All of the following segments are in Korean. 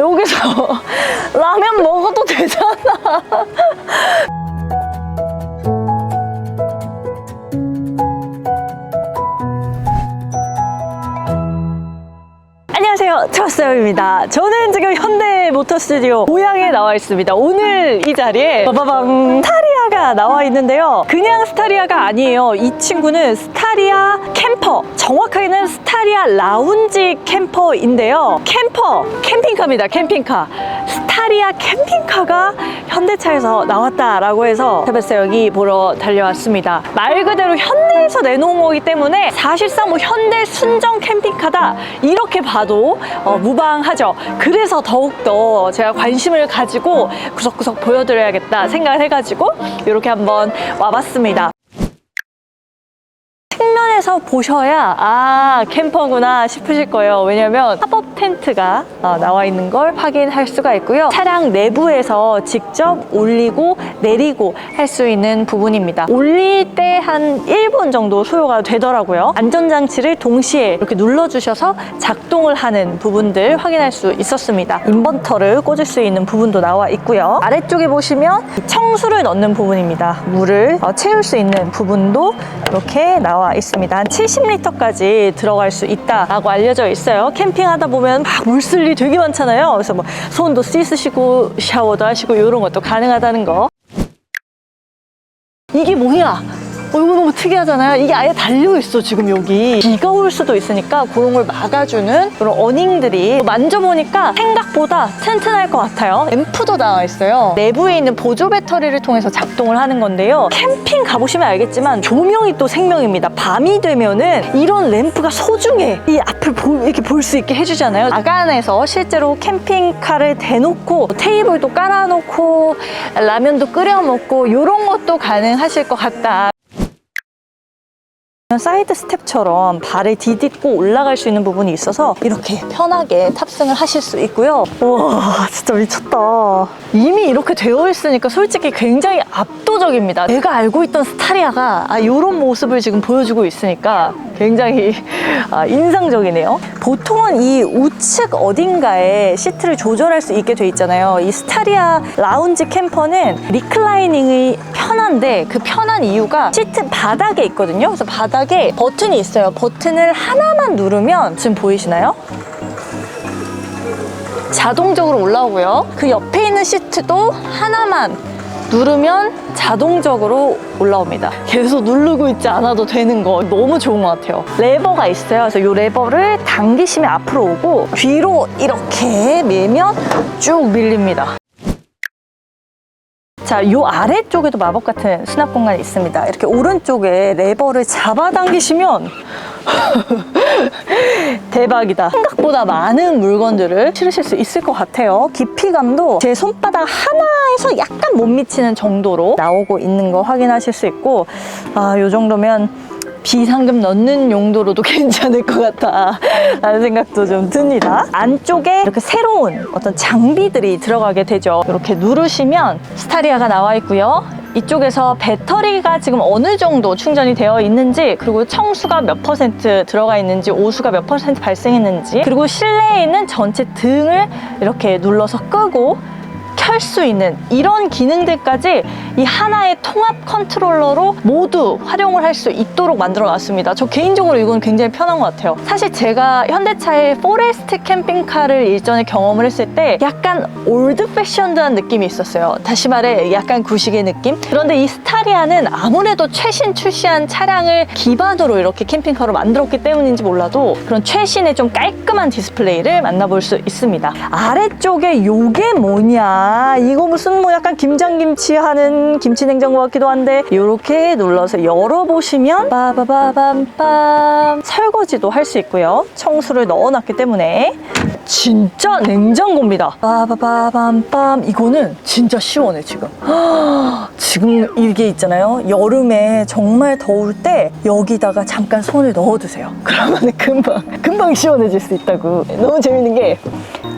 여기서 라면 먹어도 되잖아. 안녕하세요. 트러스입니다. 저는 지금 현대 모터 스튜디오 고향에 나와 있습니다. 오늘 이 자리에 빠바방 스타리아가 나와 있는데요. 그냥 스타리아가 아니에요. 이 친구는 스타리아 캠퍼. 정확하게는 스타리아 라운지 캠퍼인데요. 캠퍼, 캠핑카입니다. 캠핑카. 스타리아 캠핑카가 현대차에서 나왔다라고 해서 테베스 여기 보러 달려왔습니다. 말 그대로 현대에서 내놓은 거기 때문에 사실상 뭐 현대 순정 캠핑카다 이렇게 봐도 어, 무방하죠. 그래서 더욱더 제가 관심을 가지고 구석구석 보여드려야겠다 생각을 해가지고 이렇게 한번 와봤습니다. 측면에서 보셔야 아 캠퍼구나 싶으실 거예요. 왜냐면 팝업 텐트가 어, 나와 있는 걸 확인할 수가 있고요. 차량 내부에서 직접 올리고 내리고 할 수 있는 부분입니다. 올릴 때 한 1분 정도 소요가 되더라고요. 안전장치를 동시에 이렇게 눌러주셔서 작동을 하는 부분들 확인할 수 있었습니다. 인버터를 꽂을 수 있는 부분도 나와 있고요. 아래쪽에 보시면 청수를 넣는 부분입니다. 물을 어, 채울 수 있는 부분도 이렇게 나와 있습니다. 한 70리터까지 들어갈 수 있다라고 알려져 있어요. 캠핑하다 보면 막 물쓸 일 되게 많잖아요. 그래서 뭐 손도 씻으시고 샤워도 하시고 이런 것도 가능하다는 거. 이게 뭐야? 어, 이거 너무 특이하잖아요. 이게 아예 달려있어, 지금 여기. 비가 올 수도 있으니까 그런 걸 막아주는 그런 어닝들이 만져보니까 생각보다 튼튼할 것 같아요. 앰프도 나와 있어요. 내부에 있는 보조 배터리를 통해서 작동을 하는 건데요. 캠핑 가보시면 알겠지만 조명이 또 생명입니다. 밤이 되면은 이런 램프가 소중해. 이 앞을 보- 이렇게 볼 수 있게 해주잖아요. 아간에서 실제로 캠핑카를 대놓고 테이블도 깔아놓고 라면도 끓여 먹고 이런 것도 가능하실 것 같다. 사이드 스텝처럼 발을 디딛고 올라갈 수 있는 부분이 있어서 이렇게 편하게 탑승을 하실 수 있고요. 와 진짜 미쳤다. 이미 이렇게 되어 있으니까 솔직히 굉장히 압도적입니다. 내가 알고 있던 스타리아가 아, 이런 모습을 지금 보여주고 있으니까 굉장히 아, 인상적이네요. 보통은 이 우측 어딘가에 시트를 조절할 수 있게 돼 있잖아요. 이 스타리아 라운지 캠퍼는 리클라이닝이 편한데 그 편한 이유가 시트 바닥에 있거든요. 그래서 바닥 에 버튼이 있어요. 버튼을 하나만 누르면 지금 보이시나요? 자동적으로 올라오고요. 그 옆에 있는 시트도 하나만 누르면 자동적으로 올라옵니다. 계속 누르고 있지 않아도 되는 거 너무 좋은 것 같아요. 레버가 있어요. 그래서 이 레버를 당기시면 앞으로 오고 뒤로 이렇게 밀면 쭉 밀립니다. 자, 요 아래쪽에도 마법 같은 수납 공간이 있습니다. 이렇게 오른쪽에 레버를 잡아당기시면 대박이다. 생각보다 많은 물건들을 실으실 수 있을 것 같아요. 깊이감도 제 손바닥 하나에서 약간 못 미치는 정도로 나오고 있는 거 확인하실 수 있고, 아, 요 정도면 비상금 넣는 용도로도 괜찮을 것 같다 라는 생각도 좀 듭니다. 안쪽에 이렇게 새로운 어떤 장비들이 들어가게 되죠. 이렇게 누르시면 스타리아가 나와 있고요. 이쪽에서 배터리가 지금 어느 정도 충전이 되어 있는지 그리고 청수가 몇 퍼센트 들어가 있는지 오수가 몇 퍼센트 발생했는지 그리고 실내에 있는 전체 등을 이렇게 눌러서 끄고 켤 수 있는 이런 기능들까지 이 하나의 통합 컨트롤러로 모두 활용을 할 수 있도록 만들어 놨습니다. 저 개인적으로 이건 굉장히 편한 것 같아요. 사실 제가 현대차의 포레스트 캠핑카를 일전에 경험을 했을 때 약간 올드 패션드한 느낌이 있었어요. 다시 말해 약간 구식의 느낌? 그런데 이 스타리아는 아무래도 최신 출시한 차량을 기반으로 이렇게 캠핑카로 만들었기 때문인지 몰라도 그런 최신의 좀 깔끔한 디스플레이를 만나볼 수 있습니다. 아래쪽에 요게 뭐냐? 이거 무슨 뭐 약간 김장김치 하는 김치 냉장고 같기도 한데 이렇게 눌러서 열어보시면 빠바바밤빰 설거지도 할 수 있고요. 청수를 넣어놨기 때문에 진짜 냉장고입니다. 빠바바밤빰 이거는 진짜 시원해 지금. 지금 이게 있잖아요. 여름에 정말 더울 때 여기다가 잠깐 손을 넣어두세요. 그러면 금방 금방 시원해질 수 있다고. 너무 재밌는 게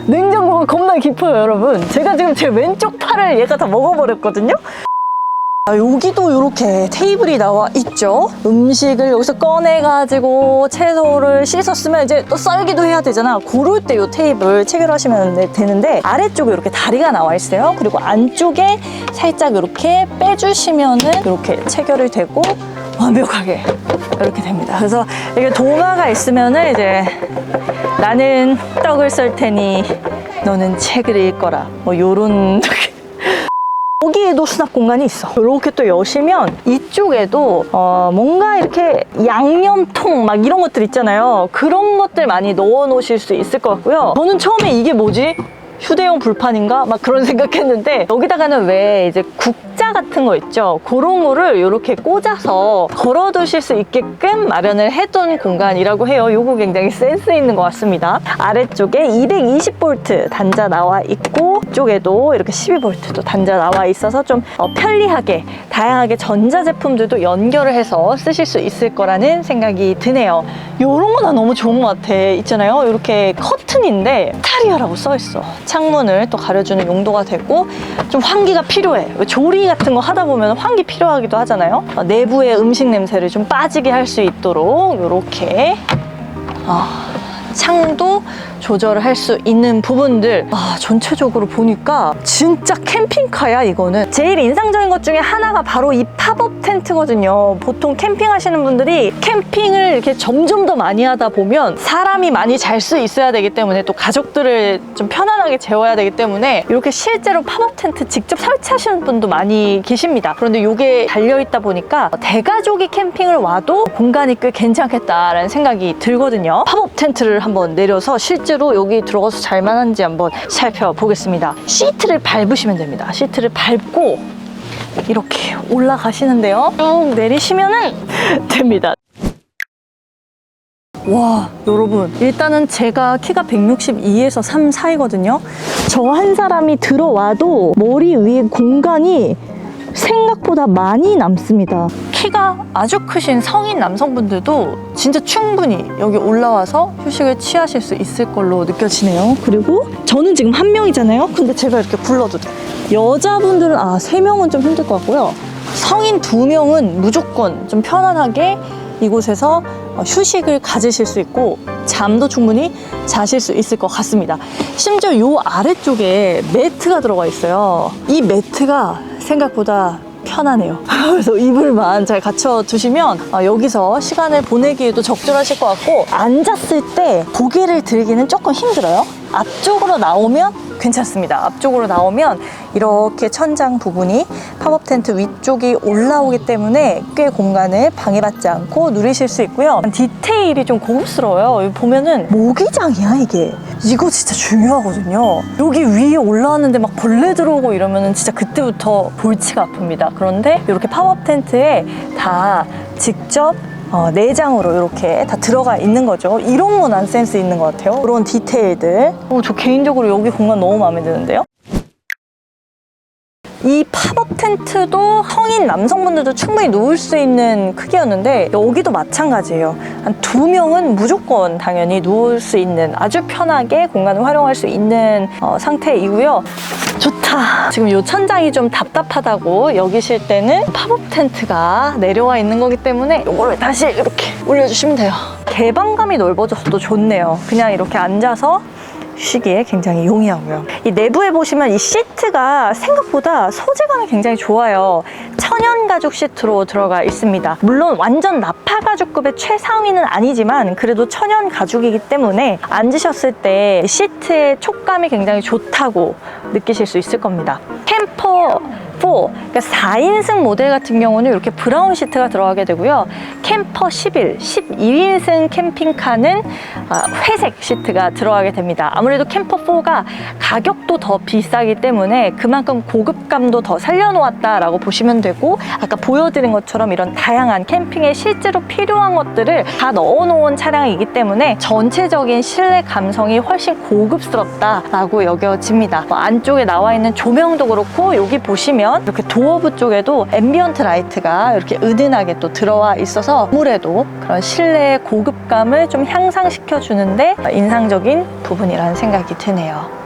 냉장고가 겁나 깊어요, 여러분. 제가 지금 제 왼쪽 팔을 얘가 다 먹어버렸거든요. 아, 여기도 이렇게 테이블이 나와 있죠. 음식을 여기서 꺼내가지고 채소를 씻었으면 이제 또 썰기도 해야 되잖아. 그럴 때이 테이블 체결하시면 되- 되는데 아래쪽에 이렇게 다리가 나와 있어요. 그리고 안쪽에 살짝 이렇게 빼주시면은 이렇게 체결이 되고 완벽하게 이렇게 됩니다. 그래서 이게 도마가 있으면은 이제 나는 떡을 썰 테니 너는 책을 읽거라. 뭐 요런 여기에도 수납 공간이 있어. 이렇게 또 여시면 이쪽에도 어, 뭔가 이렇게 양념통 막 이런 것들 있잖아요. 그런 것들 많이 넣어 놓으실 수 있을 것 같고요. 저는 처음에 이게 뭐지? 휴대용 불판인가? 막 그런 생각했는데 여기다가는 왜 이제 국자 같은 거 있죠? 그런 거를 이렇게 꽂아서 걸어두실 수 있게끔 마련을 해둔 공간이라고 해요. 요거 굉장히 센스 있는 것 같습니다. 아래쪽에 220V 단자 나와 있고 이쪽에도 이렇게 12V도 단자 나와 있어서 좀 어, 편리하게 다양하게 전자 제품들도 연결을 해서 쓰실 수 있을 거라는 생각이 드네요. 요런 거 나 너무 좋은 것 같아. 있잖아요. 이렇게 커튼인데 타리아라고 써 있어. 창문을 또 가려주는 용도가 되고 좀 환기가 필요해. 왜 조리 같은 거 하다 보면 환기 필요하기도 하잖아요. 어, 내부의 음식 냄새를 좀 빠지게 할 수 있도록 이렇게 창도 조절을 할 수 있는 부분들. 아, 전체적으로 보니까 진짜 캠핑카야 이거는. 제일 인상적인 것 중에 하나가 바로 이 팝업 텐트거든요. 보통 캠핑하시는 분들이 캠핑을 이렇게 점점 더 많이 하다 보면 사람이 많이 잘 수 있어야 되기 때문에 또 가족들을 좀 편안하게 재워야 되기 때문에 이렇게 실제로 팝업 텐트 직접 설치하시는 분도 많이 계십니다. 그런데 이게 달려있다 보니까 대가족이 캠핑을 와도 공간이 꽤 괜찮겠다라는 생각이 들거든요. 팝업 텐트를 한번 내려서 실제로 여기 들어가서 잘만한지 한번 살펴보겠습니다. 시트를 밟으시면 됩니다. 시트를 밟고 이렇게 올라가시는데요. 쭉 내리시면은 됩니다. 와, 여러분. 일단은 제가 키가 162에서 3 사이거든요. 저 한 사람이 들어와도 머리 위에 공간이 생각보다 많이 남습니다. 키가 아주 크신 성인 남성분들도 진짜 충분히 여기 올라와서 휴식을 취하실 수 있을 걸로 느껴지네요. 그리고 저는 지금 한 명이잖아요. 근데 제가 이렇게 불러도 돼. 여자분들은 아, 세 명은 좀 힘들 것 같고요. 성인 두 명은 무조건 좀 편안하게 이곳에서 어, 휴식을 가지실 수 있고 잠도 충분히 자실 수 있을 것 같습니다. 심지어 요 아래쪽에 매트가 들어가 있어요. 이 매트가 생각보다 편하네요. 그래서 이불만 잘 갖춰 두시면 어, 여기서 시간을 보내기에도 적절하실 것 같고 앉았을 때 고개를 들기는 조금 힘들어요. 앞쪽으로 나오면 괜찮습니다. 앞쪽으로 나오면 이렇게 천장 부분이 팝업 텐트 위쪽이 올라오기 때문에 꽤 공간을 방해받지 않고 누리실 수 있고요. 디테일이 좀 고급스러워요. 보면은 모기장이야 이게. 이거 진짜 중요하거든요. 여기 위에 올라왔는데 막 벌레 들어오고 이러면은 진짜 그때부터 골치가 아픕니다. 그런데 이렇게 팝업 텐트에 다 직접 어, 내장으로 이렇게 다 들어가 있는 거죠. 이런 거난 센스 있는 것 같아요. 그런 디테일들. 어, 저 개인적으로 여기 공간 너무 마음에 드는데요. 이 팝업 텐트도 성인 남성분들도 충분히 누울 수 있는 크기였는데 여기도 마찬가지예요. 한 두 명은 무조건 당연히 누울 수 있는 아주 편하게 공간을 활용할 수 있는 어, 상태이고요. 좋다. 지금 이 천장이 좀 답답하다고 여기실 때는 팝업 텐트가 내려와 있는 거기 때문에 이거를 다시 이렇게 올려주시면 돼요. 개방감이 넓어져서 좋네요. 그냥 이렇게 앉아서 쉬기에 굉장히 용이하고요. 이 내부에 보시면 이 시트가 생각보다 소재감이 굉장히 좋아요. 천연 가죽 시트로 들어가 있습니다. 물론 완전 나파 가죽급의 최상위는 아니지만 그래도 천연 가죽이기 때문에 앉으셨을 때 시트의 촉감이 굉장히 좋다고 느끼실 수 있을 겁니다. 캠퍼 4, 그러니까 4인승 모델 같은 경우는 이렇게 브라운 시트가 들어가게 되고요. 캠퍼 11, 11인승 캠핑카는 아, 회색 시트가 들어가게 됩니다. 아무래도 캠퍼 4가 가격도 더 비싸기 때문에 그만큼 고급감도 더 살려놓았다라고 보시면 되고 아까 보여드린 것처럼 이런 다양한 캠핑에 실제로 필요한 것들을 다 넣어놓은 차량이기 때문에 전체적인 실내 감성이 훨씬 고급스럽다라고 여겨집니다. 뭐 안쪽에 나와 있는 조명도 그렇고 여기 보시면 이렇게 도어부 쪽에도 앰비언트 라이트가 이렇게 은은하게 또 들어와 있어서 아무래도 그런 실내의 고급감을 좀 향상시켜 주는데 인상적인 부분이라는 생각이 드네요.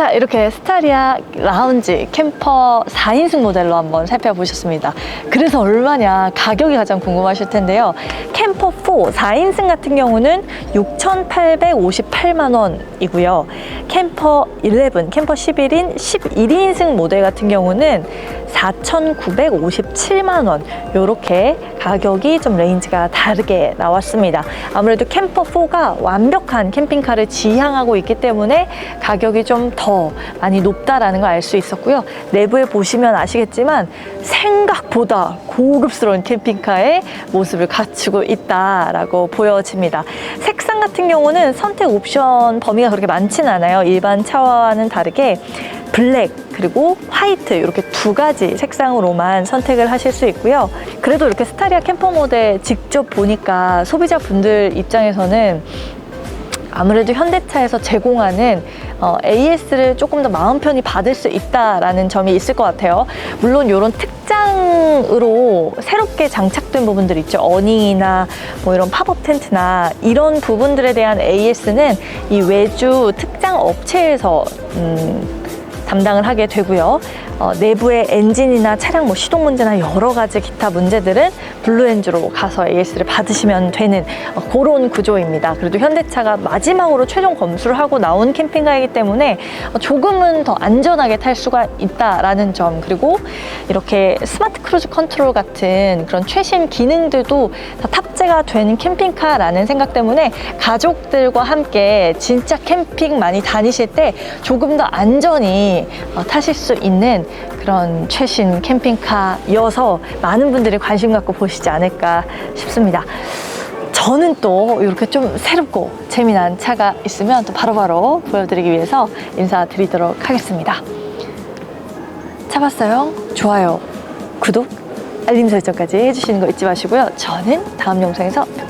자, 이렇게 스타리아 라운지 캠퍼 4인승 모델로 한번 살펴보셨습니다. 그래서 얼마냐 가격이 가장 궁금하실 텐데요. 캠퍼 4 4인승 같은 경우는 6,858만 원이고요. 캠퍼 11, 캠퍼 11인 11인승 모델 같은 경우는 4,957만 원. 요렇게 가격이 좀 레인지가 다르게 나왔습니다. 아무래도 캠퍼 4가 완벽한 캠핑카를 지향하고 있기 때문에 가격이 좀 더 많이 높다라는 걸 알 수 있었고요. 내부에 보시면 아시겠지만 생각보다 고급스러운 캠핑카의 모습을 갖추고 있다라고 보여집니다. 색상 같은 경우는 선택 옵션 범위가 그렇게 많지는 않아요. 일반 차와는 다르게 블랙 그리고 화이트 이렇게 두 가지 색상으로만 선택을 하실 수 있고요. 그래도 이렇게 스타리아 캠퍼 모델 직접 보니까 소비자분들 입장에서는 아무래도 현대차에서 제공하는 어, AS를 조금 더 마음 편히 받을 수 있다라는 점이 있을 것 같아요. 물론 이런 특장으로 새롭게 장착된 부분들 있죠. 어닝이나 뭐 이런 팝업 텐트나 이런 부분들에 대한 AS는 이 외주 특장 업체에서 음, 담당을 하게 되고요. 어, 내부의 엔진이나 차량 뭐 시동 문제나 여러 가지 기타 문제들은 블루엔즈로 가서 AS를 받으시면 되는 어, 그런 구조입니다. 그래도 현대차가 마지막으로 최종 검수를 하고 나온 캠핑카이기 때문에 어, 조금은 더 안전하게 탈 수가 있다라는 점 그리고 이렇게 스마트 크루즈 컨트롤 같은 그런 최신 기능들도 다 탑재가 된 캠핑카라는 생각 때문에 가족들과 함께 진짜 캠핑 많이 다니실 때 조금 더 안전히 어, 타실 수 있는 그런 최신 캠핑카여서 많은 분들이 관심 갖고 보시지 않을까 싶습니다. 저는 또 이렇게 좀 새롭고 재미난 차가 있으면 또 바로 바로 보여드리기 위해서 인사드리도록 하겠습니다. 차 봤어요? 좋아요, 구독, 알림 설정까지 해주시는 거 잊지 마시고요. 저는 다음 영상에서 뵙겠습니다.